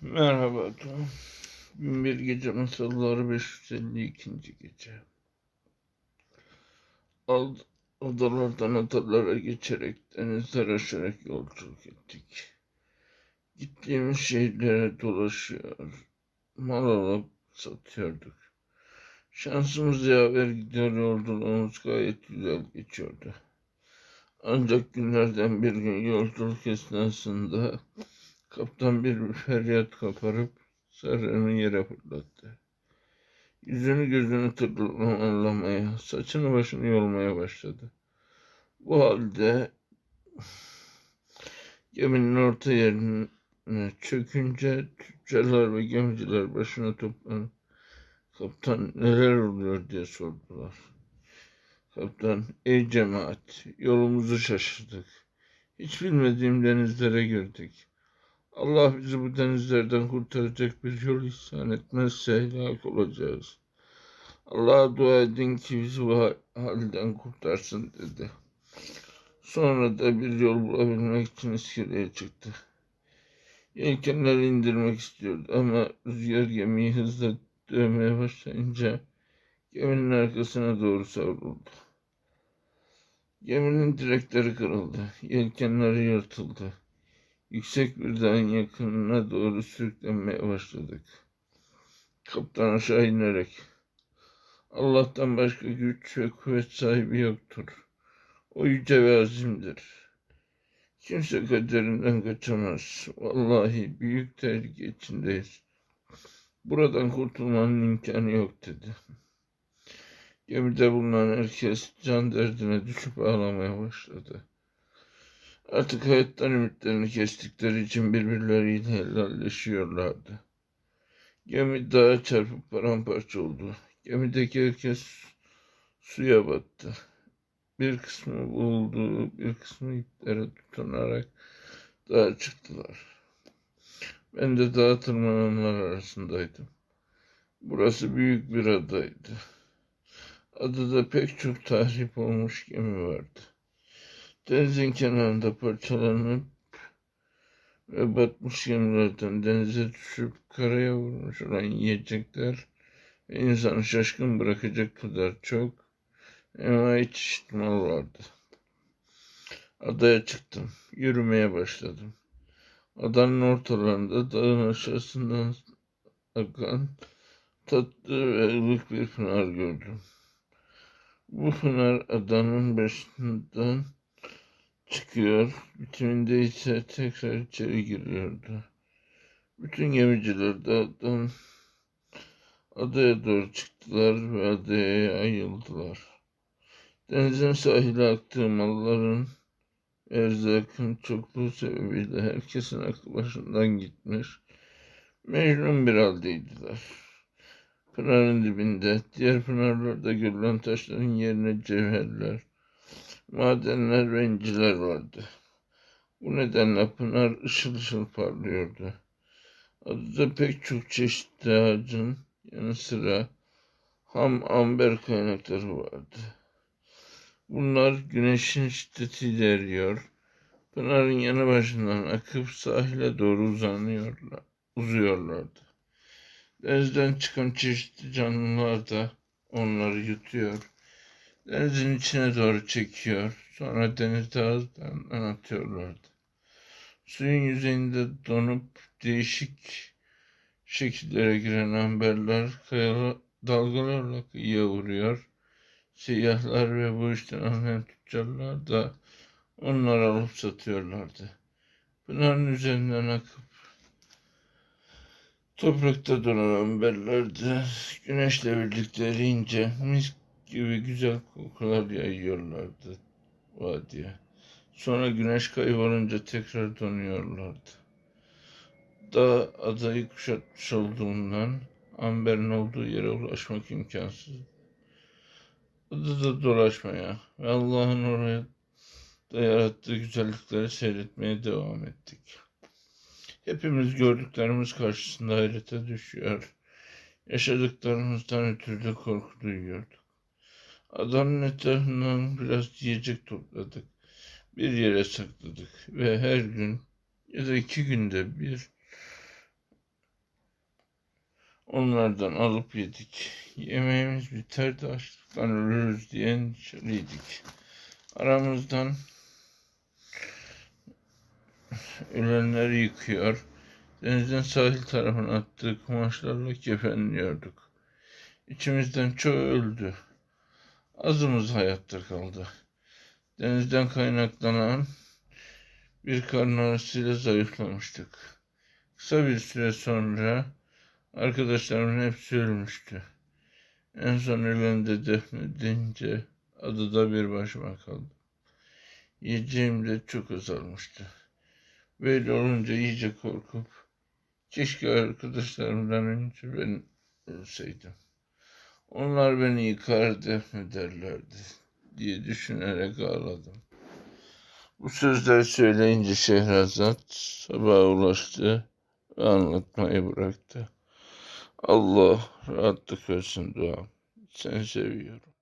Merhaba Tom. Binbir Gece Masalları 552. gece. Ad adalardan adalara geçerek, denizler aşarak yolculuk ettik. Gittiğimiz şehirlere dolaşıyor, mal alıp satıyorduk. Şansımız yaver gidiyor yolculuğumuz gayet güzel geçiyordu. Ancak günlerden bir gün yolculuk esnasında Kaptan bir feryat koparıp sarığını yere fırlattı. Yüzünü gözünü tırmalamaya, saçını başını yolmaya başladı. Bu halde geminin orta yerine çökünce tüccarlar ve gemiciler başına toplanıp kaptan neler oluyor diye sordular. Kaptan, ey cemaat, yolumuzu şaşırdık. Hiç bilmediğim denizlere girdik. Allah bizi bu denizlerden kurtaracak bir yol ihsan etmezse helak olacağız. Allah'a dua edin ki bizi bu halden kurtarsın dedi. Sonra da bir yol bulabilmek için iskeleye çıktı. Yelkenleri indirmek istiyordu ama rüzgar gemiyi hızla dövmeye başlayınca geminin arkasına doğru savruldu. Geminin direkleri kırıldı, yelkenleri yırtıldı. Yüksek bir dağın yakınına doğru sürüklenmeye başladık. Kaptan aşağı inerek Allah'tan başka güç ve kuvvet sahibi yoktur. O yüce ve azimdir. Kimse kaderinden kaçamaz. Vallahi büyük tehlike içindeyiz. Buradan kurtulmanın imkanı yok dedi. Gemide bulunan herkes can derdine düşüp ağlamaya başladı. Artık hayattan ümitlerini kestikleri için birbirleriyle helalleşiyorlardı. Gemi dağa çarpıp paramparça oldu. Gemideki herkes suya battı. Bir kısmı buldu, bir kısmı iplere tutunarak dağa çıktılar. Ben de dağa tırmananlar arasındaydım. Burası büyük bir adaydı. Adada pek çok tahrip olmuş gemi vardı. Denizin kenarında parçalanıp ve batmış gemilerden denize düşüp karaya vurmuş olan yiyecekler insanı şaşkın bırakacak kadar çok envai çeşit mal vardı. Adaya çıktım. Yürümeye başladım. Adanın ortalarında dağın aşağısından akan tatlı ve ılık bir pınar gördüm. Bu pınar adanın başından çıkıyor, bitiminde ise tekrar içeri giriyordu. Bütün gemiciler dağdan adaya doğru çıktılar ve adaya ayıldılar. Denizin sahile aktığı malların erzakın çokluğu sebebiyle herkesin aklı başından gitmiş, mecnun bir haldeydiler. Pınarın dibinde, diğer pınarlarda görülen taşların yerine cevherler, madenler ve inciler vardı. Bu nedenle pınar ışıl ışıl parlıyordu. Adada pek çok çeşitli ağacın yanı sıra ham amber kaynakları vardı. Bunlar güneşin şiddetiyle eriyor. Pınarın yanı başından akıp sahile doğru uzanıyorlar, uzuyorlardı. Denizden çıkan çeşitli canlılar da onları yutuyor denizin içine doğru çekiyor. Sonra denizde ağızlarından atıyorlardı. Suyun yüzeyinde donup değişik şekillere giren amberler kayalı, dalgalarla kıyıya vuruyor. Siyahlar ve bu işten anlayan tüccarlar da onları alıp satıyorlardı. Pınarın üzerinden akıp toprakta donan amberler de güneşle birlikte eriyince mis gibi güzel kokular yayıyorlardı vadiye. Sonra güneş kaybolunca tekrar donuyorlardı. Dağ adayı kuşatmış olduğundan amberin olduğu yere ulaşmak imkansız. Adada dolaşmaya ve Allah'ın oraya da yarattığı güzellikleri seyretmeye devam ettik. Hepimiz gördüklerimiz karşısında hayrete düşüyor. Yaşadıklarımızdan ötürü de korku duyuyorduk. Adanın etrafından biraz yiyecek topladık. Bir yere sakladık ve her gün ya da iki günde bir Onlardan alıp yedik. Yemeğimiz biterdi açlıktan ölürüz diye endişeliydik. Aramızdan ölenleri yıkıyor. Denizin sahil tarafına attığı kumaşlarla kefenliyorduk. İçimizden çoğu öldü. Azımız hayatta kaldı. Denizden kaynaklanan bir karın ağrısıyla zayıflamıştık. Kısa bir süre sonra arkadaşlarımın hepsi ölmüştü. En son ölen de defnedince adada bir başıma kaldım. Yiyeceğim de çok azalmıştı. Böyle olunca iyice korkup keşke arkadaşlarımdan önce ben ölseydim. Onlar beni yıkar defnederlerdi diye düşünerek ağladım. Bu sözleri söyleyince Şehrazat sabaha ulaştı ve anlatmayı bıraktı. Allah rahatlık versin duam. Seni seviyorum.